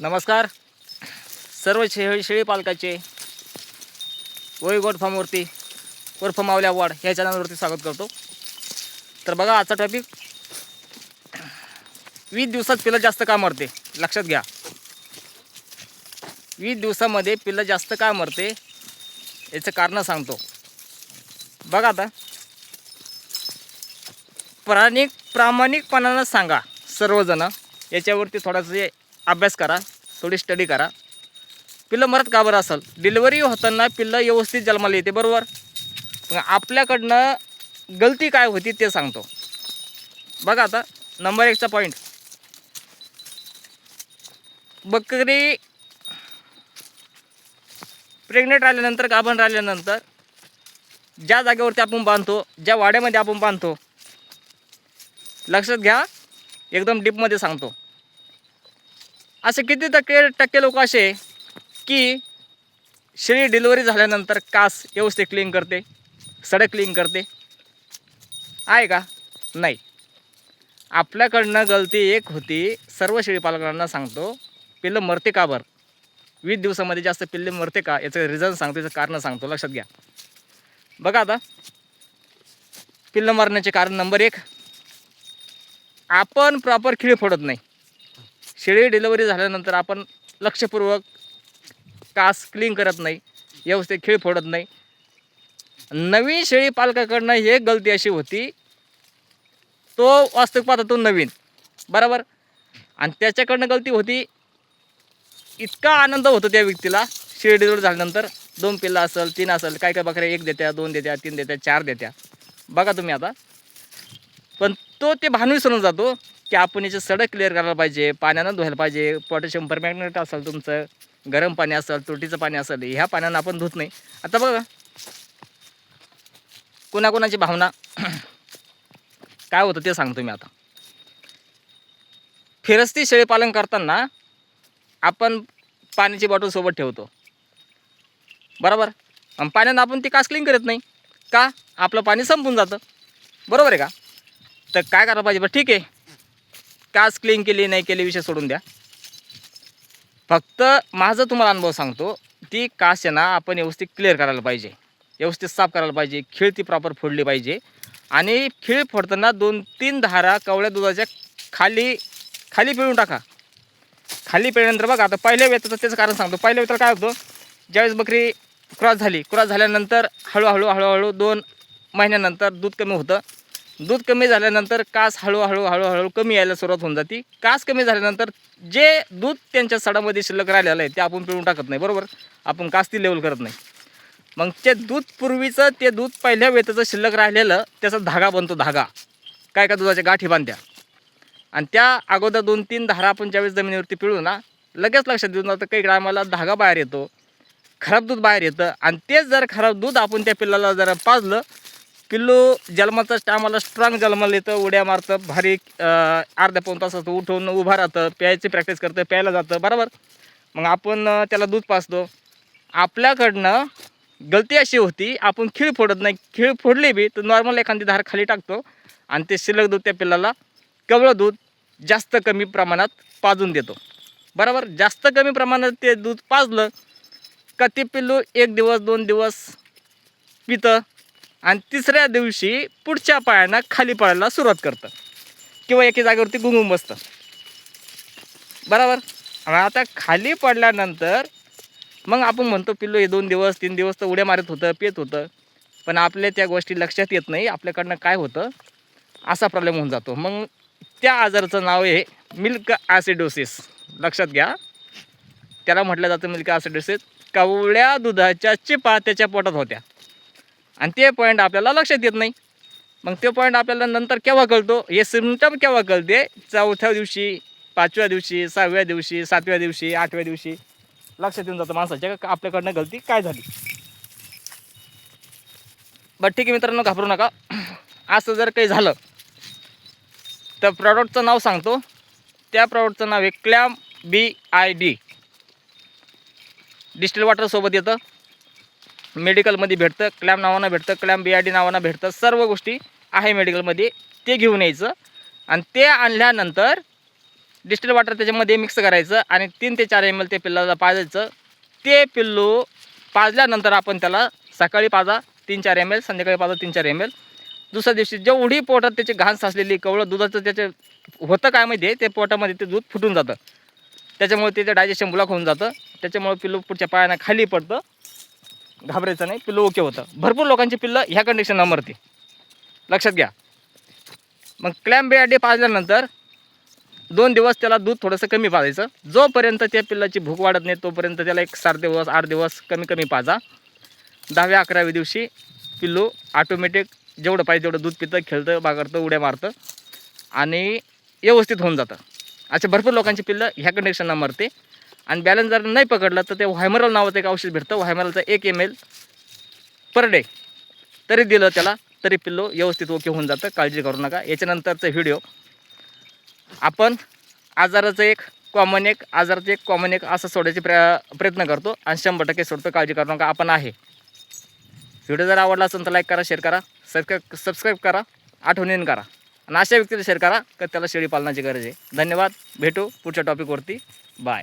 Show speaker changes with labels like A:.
A: नमस्कार. सर्व शेळी शेळी पालकाचे वैगोट फार्मवरती उर्फ मावल्या वाड ह्या चॅनलवरती स्वागत करतो. तर बघा आजचा टॉपिक वीस दिवसात पिलं जास्त का मरते? लक्षात घ्या. वीस दिवसामध्ये पिलं जास्त का मरते? याचं कारण सांगतो. बघा आता. प्राणिक प्रामाणिकपणानं सांगा सर्वजण. याच्यावरती थोडंसं अभ्यास करा थोडी स्टडी करा. पिल्लं मरत का बरं असेल? डिलिव्हरी होताना पिल्लं व्यवस्थित जन्माला येते बरोबर? मग आपल्याकडनं गलती काय होती ते सांगतो. बघा आता नंबर एकचा पॉईंट बकरी प्रेग्नेंट राहिल्यानंतर गाभण राहिल्यानंतर ज्या जागेवरती आपण बांधतो ज्या वाड्यामध्ये आपण बांधतो लक्षात घ्या एकदम डीपमध्ये सांगतो. असे किती टक्के टक्के लोक असे की शेळी डिलिव्हरी झाल्यानंतर कास व्यवस्थित क्लीन करते सडक क्लीन करते. आहे का? नाही. आपल्याकडनं गलती एक होती सर्व शेळी पालकांना सांगतो पिल्लं मरते का बरं? वीस दिवसामध्ये जास्त पिल्ले मरते का? याचं रिझन सांगतो याचं कारण सांगतो लक्षात घ्या. बघा आता. पिल्लं मरण्याचे कारण नंबर एक आपण प्रॉपर खिळी फोडत नाही. शेळी डिलिव्हरी झाल्यानंतर आपण लक्षपूर्वक कास क्लीन करत नाही व्यवस्थित खिळ फोडत नाही. नवीन शेळी पालकाकडनं हे गलती अशी होती तो वास्तविक पाहता तो नवीन. बरोबर? आणि त्याच्याकडनं गलती होती इतका आनंद होतो त्या व्यक्तीला शेळी डिलिव्हरी झाल्यानंतर. दोन पिल्लं असेल तीन असेल काय काय बकऱ्या एक देत्या दोन देत्या तीन देत्या चार देत्या. बघा तुम्ही आता. पण तो ते भान विसरून जातो. की आपण याचे सडक क्लिअर करायला पाहिजे पाण्यानं धुवायला पाहिजे पोटॅशियम परमॅग्नेट असेल तुमचं गरम पाणी असेल तुरटीचं पाणी असेल ह्या पाण्यानं आपण धुत नाही. आता बघा कोणाकोणाची भावना काय होतं ते सांगतो मी आता. फिरस्ती शेळीपालन करताना आपण पाण्याची बॉटल सोबत ठेवतो. बरोबर? आणि पाण्यानं आपण ती कास करत नाही. का? आपलं पाणी संपून जातं. बरोबर आहे का? तर काय करायला पाहिजे? बरं ठीक आहे. कास क्लीन केली नाही केली विषय सोडून द्या. फक्त माझा तुम्हाला अनुभव सांगतो ती कास आहे ना आपण व्यवस्थित क्लिअर करायला पाहिजे. व्यवस्थित साफ करायला पाहिजे खीळ ती प्रॉपर फोडली पाहिजे. आणि खीळ फोडताना दोन तीन धारा कवळ्या दुधाच्या खाली खाली पिळून टाका. खाली पिळल्यानंतर बघा आता पहिल्या वेताचं त्याचं कारण सांगतो. पहिल्या वेताला काय होतं? ज्यावेळेस बकरी क्रॉस झाली क्रॉस झाल्यानंतर हळूहळू हळूहळू दोन महिन्यानंतर दूध कमी होतं. दूध कमी झाल्यानंतर कास हळूहळू हळूहळू कमी यायला सुरुवात होऊन जाते. कास कमी झाल्यानंतर जे दूध त्यांच्या सडामध्ये शिल्लक राहिलेलं आहे ते आपण पिळून टाकत नाही बरोबर? आपण कास ती लेवल करत नाही. मग ते दूध पूर्वीचं ते दूध पहिल्या वेताचं शिल्लक राहिलेलं त्याचा धागा बनतो धागा. काय का दुधाच्या गाठी बांधत्या? आणि त्या अगोदर दोन तीन धारा आपण ज्यावेळेस जमिनीवरती पिळू ना लगेच लक्षात देऊन जातं काही टायमाला धागा बाहेर येतो खराब दूध बाहेर येतं. आणि तेच जर खराब दूध आपण त्या पिल्लाला जर पाजलं पिल्लू जन्मातच टायमाला स्ट्रॉंग जन्माला येतं उड्या मारतं भारी अर्ध्या पाऊन तासाचं उठून उभा राहतं प्यायची प्रॅक्टिस करतं प्यायला जातं बरोबर? मग आपण त्याला दूध पाजतो. आपल्याकडनं गलती अशी होती आपण खीळ फोडत नाही खीळ फोडली बी तर नॉर्मल एखादी धार खाली टाकतो आणि ते शिल्लक दूध त्या पिल्लाला कवळं दूध जास्त कमी प्रमाणात पाजून देतो. बरोबर? जास्त कमी प्रमाणात ते दूध पाजलं का ते पिल्लू एक दिवस दोन दिवस पितं. आणि तिसऱ्या दिवशी पुढच्या पायानं खाली पडायला सुरुवात करतं. किंवा एके जागेवरती गुंगून बसतं. बरोबर? आता खाली पडल्यानंतर मग आपण म्हणतो पिल्लू हे दोन दिवस तीन दिवस तर उड्या मारत होतं पित होतं. पण आपल्या त्या गोष्टी लक्षात येत नाही. आपल्याकडनं काय होतं? असा प्रॉब्लेम होऊन जातो. मग त्या आजाराचं नाव आहे मिल्क ॲसिडोसिस. लक्षात घ्या. त्याला म्हटलं जातं मिल्क ॲसिडोसिस. कवळ्या दुधाच्या चिपा त्याच्या पोटात होत्या. आणि ते पॉईंट आपल्याला लक्षात येत नाही. मग ते पॉईंट आपल्याला नंतर केव्हा कळतो? हे सिमटम केव्हा कळते? चौथ्या दिवशी पाचव्या दिवशी सहाव्या दिवशी सातव्या दिवशी आठव्या दिवशी? लक्षात येऊन जातं माणसाच्या का आपल्याकडनं गलती काय झाली? बट ठीक आहे मित्रांनो घाबरू नका. असं जर काही झालं तर प्रॉडक्टचं नाव सांगतो. त्या प्रॉडक्टचं नाव आहे clam B I D distil वॉटरसोबत येतं. मेडिकलमध्ये भेटतं क्लॅम नावानं भेटतं क्लॅम बी आय डी नावानं भेटतं सर्व गोष्टी आहे मेडिकलमध्ये. ते घेऊन यायचं आणि ते आणल्यानंतर डिस्टिल वॉटर त्याच्यामध्ये मिक्स करायचं आणि तीन ते चार एम एल ते पिल्लाला पाजायचं. ते पिल्लू पाजल्यानंतर आपण त्याला सकाळी पाजा तीन चार एम एल संध्याकाळी पाजा तीन चार एम एल दुसऱ्या दिवशी जेवढी पोटात त्याची घाण साचलेली कवळं दुधाचं त्याचे होतं काय माहिती आहे ते पोटामध्ये ते दूध फुटून जातं. त्याच्यामुळे त्याचं डायजेशन ब्लॉक होऊन जातं. त्याच्यामुळे पिल्लू पुढच्या पायानं खाली पडतं. घाबरायचं नाही पिल्लू ओके होतं. भरपूर लोकांची पिल्लं ह्या कंडिशनला मरते. लक्षात घ्या. मग क्लॅम्प बेअडे पाजल्यानंतर दोन दिवस त्याला दूध थोडंसं कमी पाजायचं. जोपर्यंत त्या पिल्लाची भूक वाढत नाही तोपर्यंत त्याला एक सात दिवस आठ दिवस कमी कमी पाजा. दहाव्या अकराव्या दिवशी पिल्लू ऑटोमॅटिक जेवढं पाहिजे तेवढं दूध पितं खेळतं बागडतं उड्या मारतं आणि व्यवस्थित होऊन जातं. असे भरपूर लोकांची पिल्लं ह्या कंडिशनला मरते. आणि बॅलन्स जर नाही पकडलं तर ते व्हायमरल नावाचं एक औषध भेटतं. व्हायमरलचं एक एम एल पर डे तरी दिलं त्याला तरी पिल्लो व्यवस्थित ओके होऊन जातं. काळजी करू नका. याच्यानंतरचा व्हिडिओ आपण आजाराचं एक कॉमन एक आजाराचं एक कॉमन एक असं सोडायचे प्र प्रयत्न करतो आणि शंभर टक्के सोडतो. काळजी करू नका. आपण आहे. व्हिडिओ जर आवडला असेल तर लाईक करा शेअर करा. सबस्क्राईब सबस्क्राईब करा. आठवणीन करा. आणि अशा व्यक्तीला शेअर करा का त्याला शेळी पालनाची गरज आहे. धन्यवाद. भेटू पुढच्या टॉपिकवरती बाय